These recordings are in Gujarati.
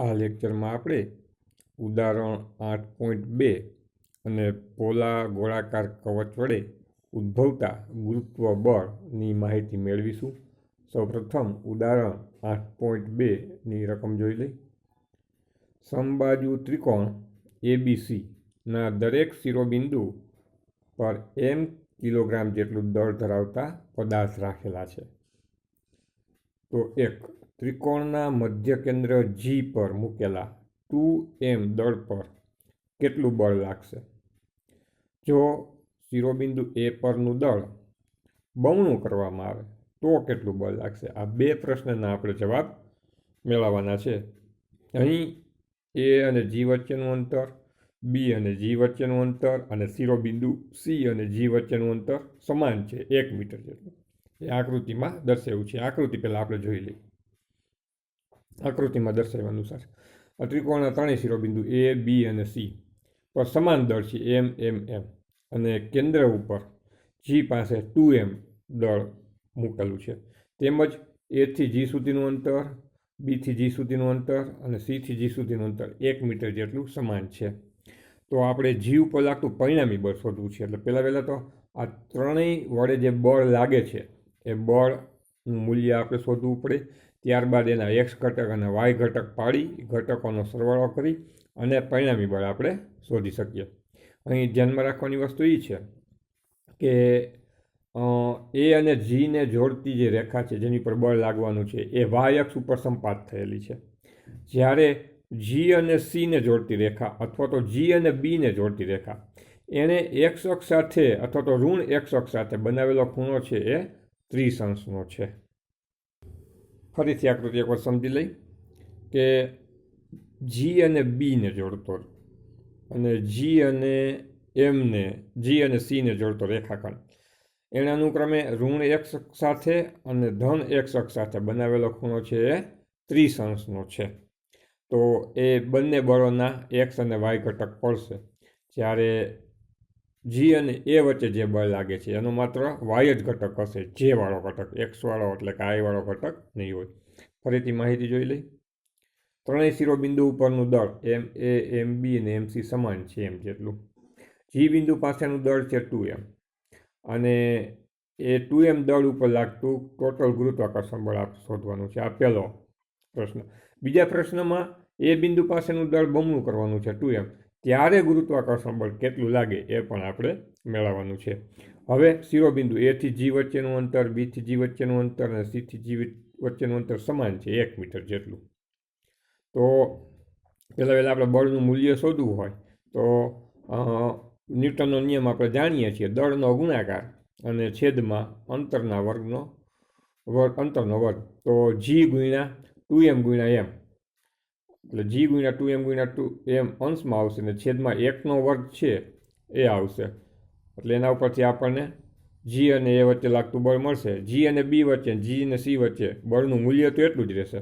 આ લેક્ચરમાં આપણે ઉદાહરણ આઠ પોઈન્ટ બે અને પોલા ગોળાકાર કવચ વડે ઉદ્ભવતા ગુરુત્વ બળની માહિતી મેળવીશું. સૌપ્રથમ ઉદાહરણ આઠ પોઈન્ટ બેની રકમ જોઈ લઈ. સમબાજુ ત્રિકોણ એબીસીના દરેક શિરોબિંદુ પર એમ કિલોગ્રામ જેટલું દળ ધરાવતા પદાર્થ રાખેલા છે. તો એક ત્રિકોણના મધ્ય કેન્દ્ર જી પર મૂકેલા ટુ એમ દળ પર કેટલું બળ લાગશે? જો શિરોબિંદુ એ પરનું દળ બમણું કરવામાં આવે, તો કેટલું બળ લાગશે? આ બે પ્રશ્નના આપણે જવાબ મેળવવાના છે. અહીં એ અને જી વચ્ચેનું અંતર બી અને જી વચ્ચેનું અંતર અને શિરોબિંદુ સી અને જી વચ્ચેનું અંતર સમાન છે, એક મીટર જેટલું. એ આકૃતિમાં દર્શાવ્યું છે. આકૃતિ પહેલાં આપણે જોઈ લઈએ. આકૃતિમાં દર્શાવ્યા અનુસાર. ત્રિકોણના ત્રણેય શિરોબિંદુ એ બી અને સી પર સમાન દળ છે એમ એમ એમ અને કેન્દ્ર ઉપર જી પાસે ટુ એમ દળ મૂકેલું છે. તેમજ એથી જી સુધીનું અંતર બીથી જી સુધીનું અંતર અને સીથી જી સુધીનું અંતર એક મીટર જેટલું સમાન છે. તો આપણે જી ઉપર લાગતું પરિણામી બળ શોધવું છે. એટલે પહેલાં પહેલાં તો આ ત્રણેય વડે જે બળ લાગે છે, એ બળનું મૂલ્ય આપણે શોધવું પડે. ત્યારબાદ એના એક્સ ઘટક અને વાય ઘટક પાડી ઘટકોનો સરવાળો કરી અને પરિણામી બળ આપણે શોધી શકીએ. અહીં ધ્યાનમાં રાખવાની વસ્તુ એ છે કે એ અને જીને જોડતી જે રેખા છે, જેની પર બળ લાગવાનું છે, એ વાય અક્ષ ઉપર સંપાત થયેલી છે. જ્યારે જી અને સીને જોડતી રેખા અથવા તો જી અને બીને જોડતી રેખા એણે એક્સ અક્ષ સાથે અથવા તો ઋણ એક્સ અક્ષ સાથે બનાવેલો ખૂણો છે એ ત્રીસ અંશનો છે. ફરીથી આકૃતિ એકવાર સમજી લઈ કે જી અને બીને જોડતો અને જી અને એમને જી અને સીને જોડતો રેખાખંડ. એણે અનુક્રમે ઋણ એક્સ સાથે અને ધન એક્સ અક્ષ સાથે બનાવેલો ખૂણો છે એ ત્રીસ અંશનો છે. તો એ બંને બળોના એક્સ અને વાય ઘટક પડશે. જ્યારે જી અને એ વચ્ચે જે બળ લાગે છે, એનો માત્ર વાય જ ઘટક હશે, જે વાળો ઘટક એક્સવાળો એટલે કે આઈ વાળો ઘટક નહીં હોય. ફરીથી માહિતી જોઈ લઈ. ત્રણેય શિરોબિંદુ ઉપરનું દળ એમ એ એમ બી અને એમ સી સમાન છે એમ જેટલું. જી બિંદુ પાસેનું દળ છે ટુ એમ. અને એ ટુ એમ દળ ઉપર લાગતું ટોટલ ગુરુત્વાકર્ષણ બળ આપ શોધવાનું છે, આ પહેલો પ્રશ્ન. બીજા પ્રશ્નમાં એ બિંદુ પાસેનું દળ બમણું કરવાનું છે ટુ એમ. ત્યારે ગુરુત્વાકર્ષણ બળ કેટલું લાગે એ પણ આપણે મેળવવાનું છે. હવે શિરોબિંદુ એથી જી વચ્ચેનું અંતર બીથી જી વચ્ચેનું અંતર અને સીથી જી વચ્ચેનું અંતર સમાન છે, એક મીટર જેટલું. તો પહેલાં પહેલાં આપણે બળનું મૂલ્ય શોધવું હોય તો ન્યૂટનનો નિયમ આપણે જાણીએ છીએ, દળનો ગુણાકાર અને છેદમાં અંતરના વર્ગનો વર્ગ અંતરનો વર્ગ. તો જી ગુણ્યા ટુ એમ ગુણ્યા એમ એટલે જી ગુણ્યા ટુ એમ ગુણ્યા ટુ એમ અંશમાં આવશે ને છેદમાં એકનો વર્ગ છે એ આવશે. એટલે એના ઉપરથી આપણને જી અને એ વચ્ચે લાગતું બળ મળશે. જી અને બી વચ્ચે જી અને સી વચ્ચે બળનું મૂલ્ય તો એટલું જ રહેશે.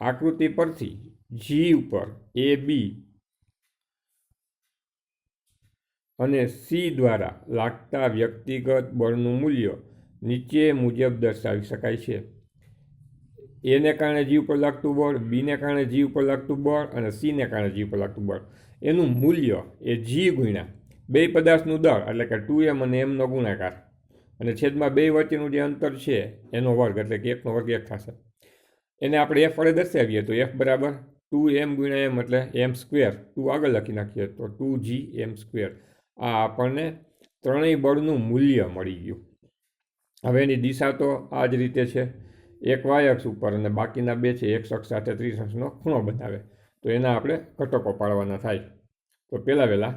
આકૃતિ પરથી જી ઉપર એ બી અને સી દ્વારા લાગતા વ્યક્તિગત બળનું મૂલ્ય નીચે મુજબ દર્શાવી શકાય છે. એને કારણે જી ઉપર લાગતું બળ બીને કારણે જી ઉપર લાગતું બળ અને સીને કારણે જી ઉપર લાગતું બળ. એનું મૂલ્ય એ જી ગુણ્યા બે પદાર્થનું દળ, એટલે કે ટુ એમ અને એમનો ગુણાકાર. અને છેદમાં બે વચ્ચેનું જે અંતર છે, એનો વર્ગ, એટલે કે એકનો વર્ગ એક થશે. એને આપણે એફ વડે દર્શાવીએ તો એફ બરાબર ટુ એમ ગુણ્યા એમ એટલે એમ સ્ક્વેર. ટુ આગળ લખી નાખીએ તો ટુ જી એમ સ્ક્વેર. આ આપણને ત્રણેય બળનું મૂલ્ય મળી ગયું. હવે એની દિશા તો આ જ રીતે છે. એક વાય ઉપર અને બાકીના બે છે, એક અક્ષ સાથે ત્રીસ અંશનો ખૂણો બનાવે તો એના આપણે ઘટકો પાડવાના થાય. તો પહેલાં વહેલાં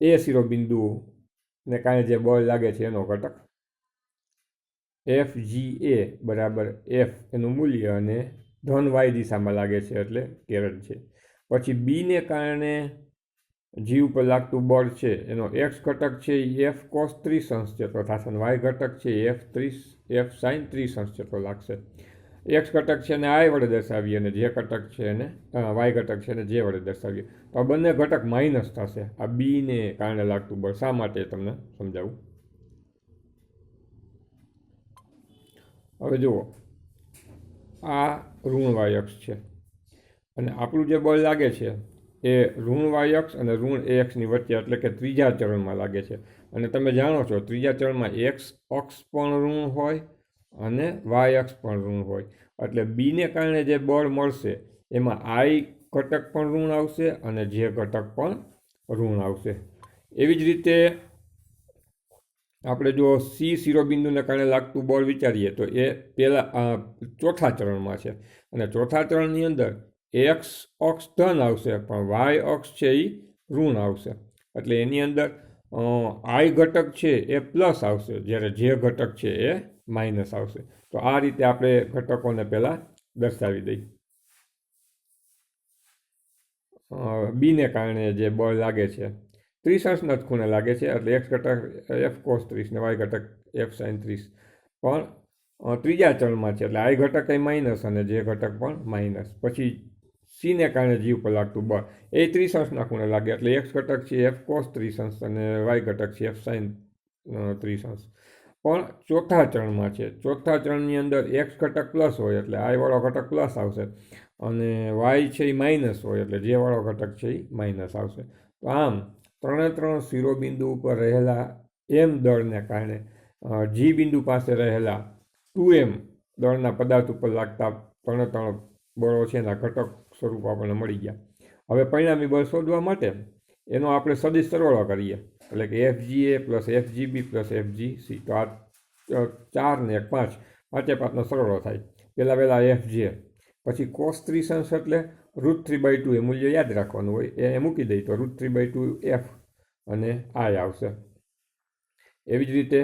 એ શિરોબિંદુને કારણે જે બળ લાગે છે એનો ઘટક એફ જી એ બરાબર એફ એનું મૂલ્ય અને ધન વાય દિશામાં લાગે છે એટલે કેરળ છે. પછી બીને કારણે જી ઉપર લાગતું બળ છે. એનો એક્સ ઘટક છે એફ કોસ ત્રીસ અંશ જેટલો થશે અને વાય ઘટક છે એફ ત્રીસ એફ સાઇન ત્રીસ અંશ જેટલો લાગશે. એક્સ ઘટક છે એને આય વડે દર્શાવીએ અને જે ઘટક છે એને વાય ઘટક છે એને જે વડે દર્શાવીએ. તો આ બંને ઘટક માઇનસ થશે. આ બીને કારણે લાગતું બળ શા માટે તમને સમજાવું? હવે જુઓ. આ ઋણ વાયક્ષ છે. અને આપણું જે બળ લાગે છે એ ઋણ વાયક્ષ અને ઋણ એક્સની વચ્ચે એટલે કે ત્રીજા ચરણમાં લાગે છે. અને તમે જાણો છો, ત્રીજા ચરણમાં એક્સ અક્ષ પણ ઋણ હોય અને વાય અક્ષ પણ ઋણ હોય. એટલે બીને કારણે જે બળ મળશે, એમાં આઈ ઘટક પણ ઋણ આવશે અને જે ઘટક પણ ઋણ આવશે. એવી જ રીતે આપણે જો સી શિરોબિંદુને કારણે લાગતું બળ વિચારીએ તો એ પહેલાં ચોથા ચરણમાં છે. અને ચોથા ચરણની અંદર એક્સ ઓક્સ ધન આવશે, પણ વાય ઓક્સ છે એ ઋણ આવશે. એટલે એની અંદર આઈ ઘટક છે એ પ્લસ આવશે. જ્યારે જે ઘટક છે એ માઇનસ આવશે. તો આ રીતે આપણે ઘટકોને પહેલાં દર્શાવી દઈ બીને કારણે જે બળ લાગે છે ત્રિસંશના જ ખૂણે લાગે છે, એટલે એક્સ ઘટક એફ કોસ ત્રીસ ને વાય ઘટક એફ સાઇન ત્રીસ. પણ ત્રીજા ચરણમાં છે, એટલે આઈ ઘટક એ માઇનસ અને જે ઘટક પણ માઇનસ પછી સીને કારણે જીવ પર લાગતું બળ. એ ત્રિસંશના ખૂણે લાગે એટલે એક્સ ઘટક છે એફ કોસ ત્રિસંશ અને વાય ઘટક છે એફ સાઇન ત્રિસંશ પણ ચોથા ચરણમાં છે. ચોથા ચરણની અંદર એક્સ ઘટક પ્લસ હોય એટલે આઈવાળો ઘટક પ્લસ આવશે. અને વાય છે એ માઇનસ હોય એટલે જે વાળો ઘટક છે એ માઇનસ આવશે. તો આમ ત્રણે ત્રણ શિરોબિંદુ ઉપર રહેલા એમ દળને કારણે જી બિંદુ પાસે રહેલા ટુ એમ દળના પદાર્થ ઉપર લાગતા ત્રણે ત્રણ બળો છે એના ઘટક સ્વરૂપ આપણને મળી ગયા. હવે પરિણામી બળ શોધવા માટે એનો આપણે સદિશ સરવાળો કરીએ. એટલે કે F G A plus F G B plus F G C તો આ ચાર ને એક પાંચ પાંચે પાંચનો સરવાળો થાય. પહેલાં પહેલાં એફ જે પછી કોસ ત્રીસંશ એટલે રૂટ થ્રી બાય ટુ એ મૂલ્ય યાદ રાખવાનું હોય. એ મૂકી દઈએ તો root three by two F અને આઈ આવશે. એવી જ રીતે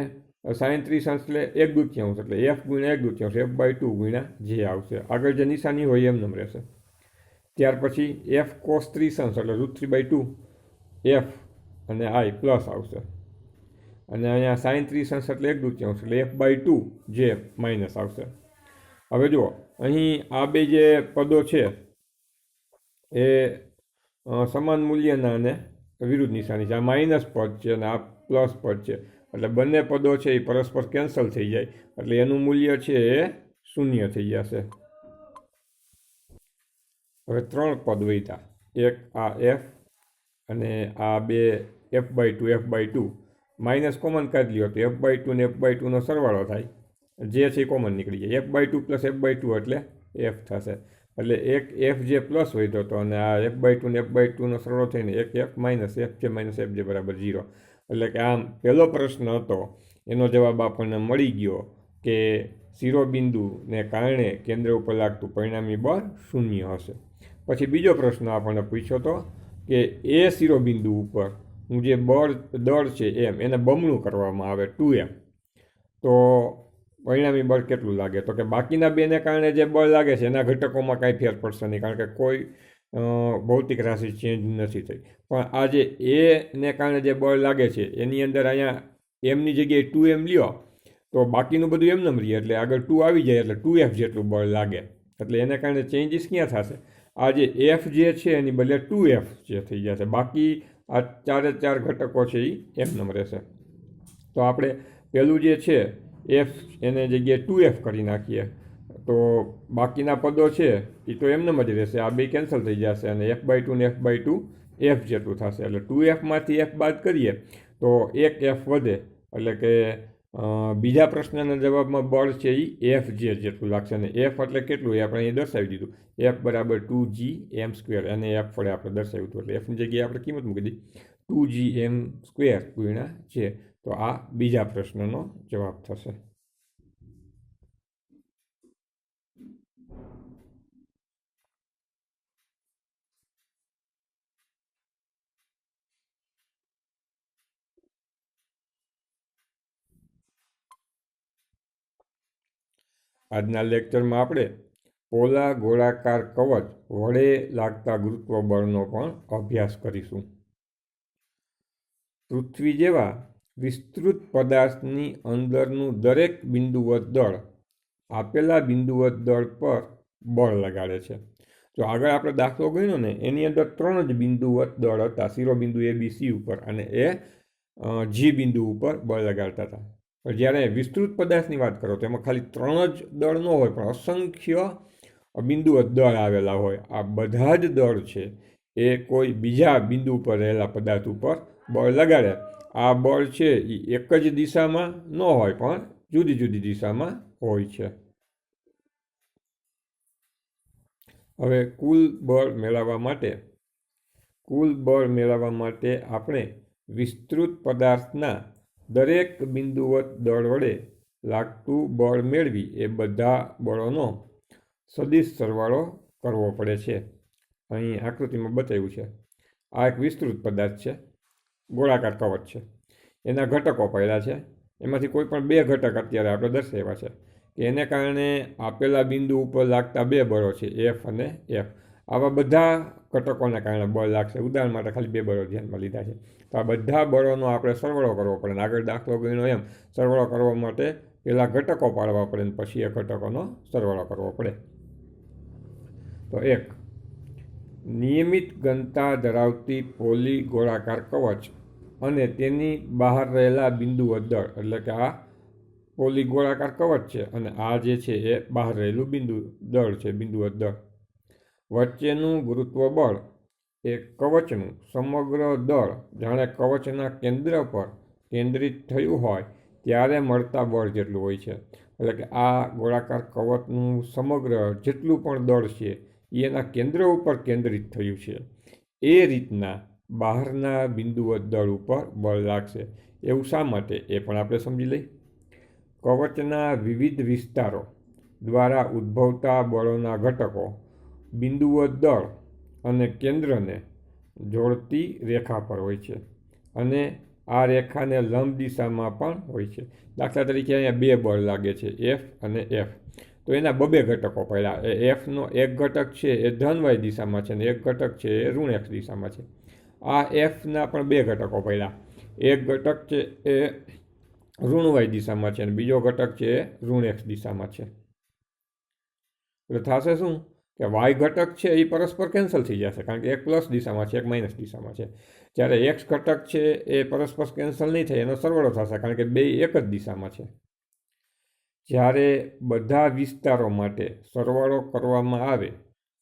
સાઈન ત્રિસંશ એટલે એક દુત્યાંશ એટલે એફ ગુણ્યા એક દુત્યાંશ એફ બાય ટુ ગુણ્યા જે આવશે. આગળ જે નિશાની હોય એમ નમ રહેશે. ત્યાર પછી એફ કોસ ત્રિસંશ એટલે root three by two F અને આઈ પ્લસ આવશે. અને અહીંયા સાઈન અંશ એટલે એક દૂત્યાંશ એટલે એફ બાય ટુ જે માઇનસ આવશે. હવે જુઓ, અહીં આ બે જે પદો છે એ સમાન મૂલ્યના અને વિરુદ્ધ નિશાની છે. આ માઇનસ પદ છે અને આ પ્લસ પદ છે. એટલે બંને પદો છે એ પરસ્પર કેન્સલ થઈ જાય. એટલે એનું મૂલ્ય છે એ શૂન્ય થઈ જશે. હવે ત્રણ પદ વહીતા એક આ એફ અને આ બે F by two F by two minus common કાઢી લ્યો તો એફ બાય ટુ ને એફ બાય ટુનો સરવાળો થાય. જે છે એ કોમન નીકળી જાય. F by two plus F by two એટલે એફ થશે. એટલે એક એફ જે પ્લસ વધ્યો હતો અને આ એફ બાય ટુ ને એફ બાય ટુનો સરવાળો થઈને એક એફ માઇનસ એફ જે માઇનસ એફ જે બરાબર ઝીરો એટલે કે આમ પહેલો પ્રશ્ન હતો, એનો જવાબ આપણને મળી ગયો કે શિરોબિંદુને કારણે કેન્દ્ર ઉપર લાગતું પરિણામી બળ શૂન્ય હશે. પછી બીજો પ્રશ્ન આપણને પૂછ્યો હતો કે એ શિરોબિંદુ ઉપર હું જે બળ, દળ છે એમ, એને બમણું કરવામાં આવે ટુ એમ. તો પરિણામી બળ કેટલું લાગે? તો કે બાકીના બેને કારણે જે બળ લાગે છે, એના ઘટકોમાં કાંઈ ફેર પડશે નહીં, કારણ કે કોઈ ભૌતિક રાશિ ચેન્જ નથી થઈ. પણ આ જે એને કારણે જે બળ લાગે છે, એની અંદર અહીંયા એમની જગ્યાએ ટુ એમ લ્યો, તો બાકીનું બધું એમ નમ રહીએ એટલે આગળ ટુ આવી જાય, એટલે ટુ એફ જેટલું બળ લાગે. એટલે એને કારણે ચેન્જીસ ક્યાં થશે? આ જે એફ જે છે એની બદલે ટુ એફ જે થઈ જશે બાકી આ ચારે ચાર ઘટકો છે એ એમ નમ રહેશે. તો આપણે પહેલું જે છે એફ એને જગ્યાએ ટુ એફ કરી નાખીએ. તો બાકીના પદો છે એ તો એમનેમ જ રહેશે. આ બે કેન્સલ થઈ જશે અને એફ બાય ટુ ને એફ બાય ટુ એફ જેટલું થશે. એટલે ટુ એફમાંથી એફ બાદ કરીએ તો એક એફ વધે. એટલે કે બીજા પ્રશ્નના જવાબમાં બળ છે એ એફ જે જેટલું લાગશે અને એફ એટલે કેટલું એ આપણે અહીં દર્શાવી દીધું. એફ બરાબર ટુ જી એમ સ્ક્વેર અને એફ વડે આપણે દર્શાવ્યું હતું. એટલે એફની જગ્યાએ આપણે કિંમત મૂકી દીધી. ટુ જી એમ સ્ક્વેર ગુણ્યા છે તો આ બીજા પ્રશ્નનો જવાબ થશે. આજના લેક્ચરમાં આપણે પોલા ગોળાકાર કવચ વડે લાગતા ગુરુત્વબળનો પણ અભ્યાસ કરીશું. પૃથ્વી જેવા વિસ્તૃત પદાર્થની અંદરનું દરેક બિંદુવત દળ આપેલા બિંદુવત દળ પર બળ લગાડે છે. જો આગળ આપણે દાખલો ગણ્યો ને, એની અંદર ત્રણ જ બિંદુવત દળ હતા. શિરોબિંદુ એ બી સી ઉપર અને એ જી બિંદુ ઉપર બળ લગાડતા હતા. જ્યારે વિસ્તૃત પદાર્થની વાત કરો તો એમાં ખાલી ત્રણ જ દળ ન હોય, પણ અસંખ્ય બિંદુ દળ આવેલા હોય. આ બધા જ દળ છે, એ કોઈ બીજા બિંદુ પર રહેલા પદાર્થ ઉપર બળ લગાડે. આ બળ છે, એ એક જ દિશામાં ન હોય, પણ જુદી જુદી દિશામાં હોય છે. હવે કુલ બળ મેળવવા માટે, કુલ બળ મેળવવા માટે આપણે વિસ્તૃત પદાર્થના દરેક બિંદુવત દળ વડે લાગતું બળ મેળવી એ બધા બળોનો સદિશ સરવાળો કરવો પડે છે. અહીં આકૃતિમાં બતાવ્યું છે. આ એક વિસ્તૃત પદાર્થ છે. ગોળાકાર કવચ છે. એના ઘટકો પડ્યા છે. એમાંથી કોઈ પણ બે ઘટક અત્યારે આપણે દર્શાવ્યા છે કે એને કારણે આપેલા બિંદુ ઉપર લાગતા બે બળો છે એફ અને એફ આવા બધા ઘટકોના કારણે બળ લાગશે. ઉદાહરણ માટે ખાલી બે બળો ધ્યાનમાં લીધા છે. તો આ બધા બળોનો આપણે સરવાળો કરવો પડે આગળ દાખલો ગણ્યો એમ. સરવાળો કરવા માટે પહેલાં ઘટકો પાડવા પડે ને પછી એ ઘટકોનો સરવાળો કરવો પડે. તો એક, નિયમિત ઘનતા ધરાવતી પોલી ગોળાકાર કવચ અને તેની બહાર રહેલા બિંદુઓ દળ એટલે કે આ પોલી ગોળાકાર કવચ છે અને આ જે છે એ બહાર રહેલું બિંદુ દળ છે બિંદુઓ દળ વચ્ચેનું ગુરુત્વ બળ એ કવચનું સમગ્ર દળ જાણે કવચના કેન્દ્ર પર કેન્દ્રિત થયું હોય ત્યારે મળતા બળ જેટલું હોય છે. એટલે કે આ ગોળાકાર કવચનું સમગ્ર જેટલું પણ દળ છે એ એના કેન્દ્ર ઉપર કેન્દ્રિત થયું છે. એ રીતના બહારના બિંદુઓ દળ ઉપર બળ લાગશે. એવું શા માટે? એ પણ આપણે સમજી લઈ કવચના વિવિધ વિસ્તારો દ્વારા ઉદ્ભવતા બળોના ઘટકો બિંદુઓ દળ અને કેન્દ્રને જોડતી રેખા પર હોય છે અને આ રેખાને લંબ દિશામાં પણ હોય છે. દાખલા તરીકે અહીંયા બે બળ લાગે છે એફ અને એફ તો એના બબે ઘટકો પડ્યા. એ એફનો એક ઘટક છે, એ ધનવાય દિશામાં છે અને એક ઘટક છે, એ ઋણ એક્સ દિશામાં છે. આ એફના પણ બે ઘટકો પડ્યા. એક ઘટક છે, એ ઋણવાય દિશામાં છે અને બીજો ઘટક છે, એ ઋણ એક્સ દિશામાં છે. એટલે થશે શું? કે વાય ઘટક છે એ પરસ્પર કેન્સલ થઈ જશે, કારણ કે એક પ્લસ દિશામાં છે, એક માઇનસ દિશામાં છે. જ્યારે એક્સ ઘટક છે એ પરસ્પર કેન્સલ નહીં થાય, એનો સરવાળો થશે, કારણ કે બે એક જ દિશામાં છે. જ્યારે બધા વિસ્તારો માટે સરવાળો કરવામાં આવે,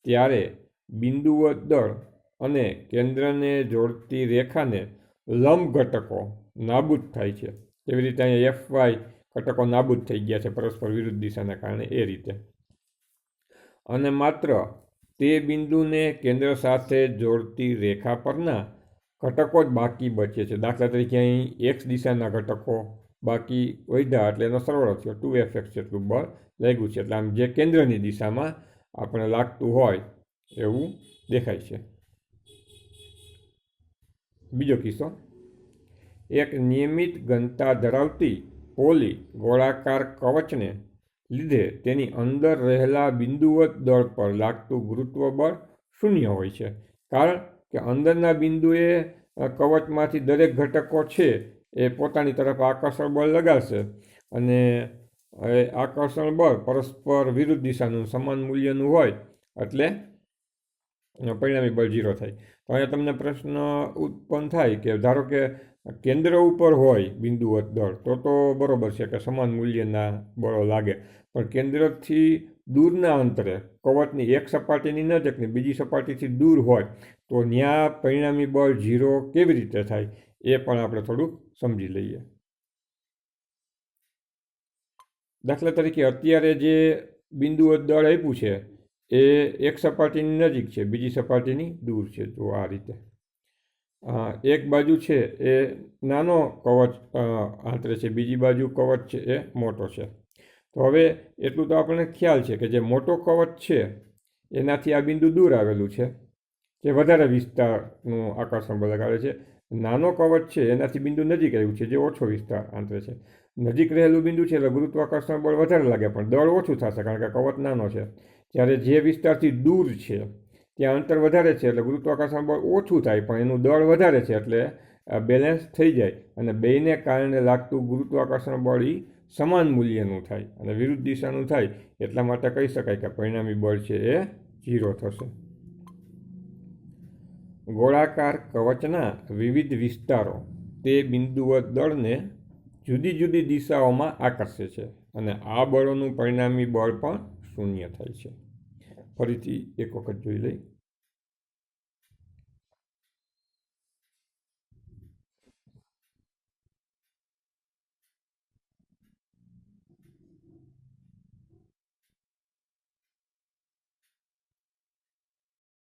ત્યારે બિંદુઓ દળ અને કેન્દ્રને જોડતી રેખાને લંબ ઘટકો નાબૂદ થાય છે. એવી રીતે અહીંયા એફ વાય ઘટકો નાબૂદ થઈ ગયા છે પરસ્પર વિરુદ્ધ દિશાના કારણે એ રીતે. અને માત્ર તે બિંદુને કેન્દ્ર સાથે જોડતી રેખા પરના ઘટકો જ બાકી બચે છે. દાખલા તરીકે અહીં એક્સ દિશાના ઘટકો બાકી વધ્યા એટલે એનો સરવાળો થયો. ટુ એફ એક્સ જેટલું બળ લાગ્યું છે. એટલે આમ જે કેન્દ્રની દિશામાં આપણે લાગતું હોય એવું દેખાય છે. બીજો કિસ્સો. એક નિયમિત ઘનતા ધરાવતી પોલી ગોળાકાર કવચને લીધે તેની અંદર રહેલા બિંદુવત દળ પર લાગતું ગુરુત્વ બળ શૂન્ય હોય છે. કારણ કે અંદરના બિંદુએ કવચમાંથી દરેક ઘટકો છે, એ પોતાની તરફ આકર્ષણ બળ લગાવશે અને આકર્ષણ બળ પરસ્પર વિરુદ્ધ દિશાનું સમાન મૂલ્યનું હોય એટલે પરિણામી બળ ઝીરો થાય. તો અહીંયા તમને પ્રશ્ન ઉત્પન્ન થાય કે ધારો કે કેન્દ્ર ઉપર હોય બિંદુવત દળ, તો તો બરાબર છે કે સમાન મૂલ્યના બળો લાગે. પણ કેન્દ્રથી દૂરના અંતરે, કવચની એક સપાટીની નજીકની બીજી સપાટીથી દૂર હોય, તો ત્યાં પરિણામી બળ ઝીરો કેવી રીતે થાય, એ પણ આપણે થોડુંક સમજી લઈએ. દાખલા તરીકે અત્યારે જે બિંદુઓ દળ આપ્યું છે, એ એક સપાટીની નજીક છે, બીજી સપાટીની દૂર છે. તો આ રીતે એક બાજુ છે એ નાનો કવચ આંતરે છે, બીજી બાજુ કવચ છે એ મોટો છે. તો હવે એટલું તો આપણને ખ્યાલ છે કે જે મોટો કવચ છે, એનાથી આ બિંદુ દૂર આવેલું છે, જે વધારે વિસ્તારનું આકર્ષણ બળ લગાડે છે. નાનો કવચ છે, એનાથી બિંદુ નજીક આવ્યું છે, જે ઓછો વિસ્તાર આંતરે છે. નજીક રહેલું બિંદુ છે એટલે ગુરુત્વાકર્ષણ બળ વધારે લાગે, પણ દળ ઓછું થશે, કારણ કે કવચ નાનો છે. જ્યારે જે વિસ્તારથી દૂર છે ત્યાં અંતર વધારે છે એટલે ગુરુત્વાકર્ષણ બળ ઓછું થાય, પણ એનું દળ વધારે છે એટલે બેલેન્સ થઈ જાય અને બેયને કારણે લાગતું ગુરુત્વાકર્ષણ બળ એ સમાન મૂલ્યનું થાય અને વિરુદ્ધ દિશાનું થાય એટલા માટે કહી શકાય કે પરિણામી બળ છે એ ઝીરો થશે. ગોળાકાર કવચના વિવિધ વિસ્તારો તે બિંદુઓ દળને જુદી જુદી દિશાઓમાં આકર્ષે છે અને આ બળોનું પરિણામી બળ પણ શૂન્ય થાય છે. ફરીથી એક વખત જોઈ લઈ.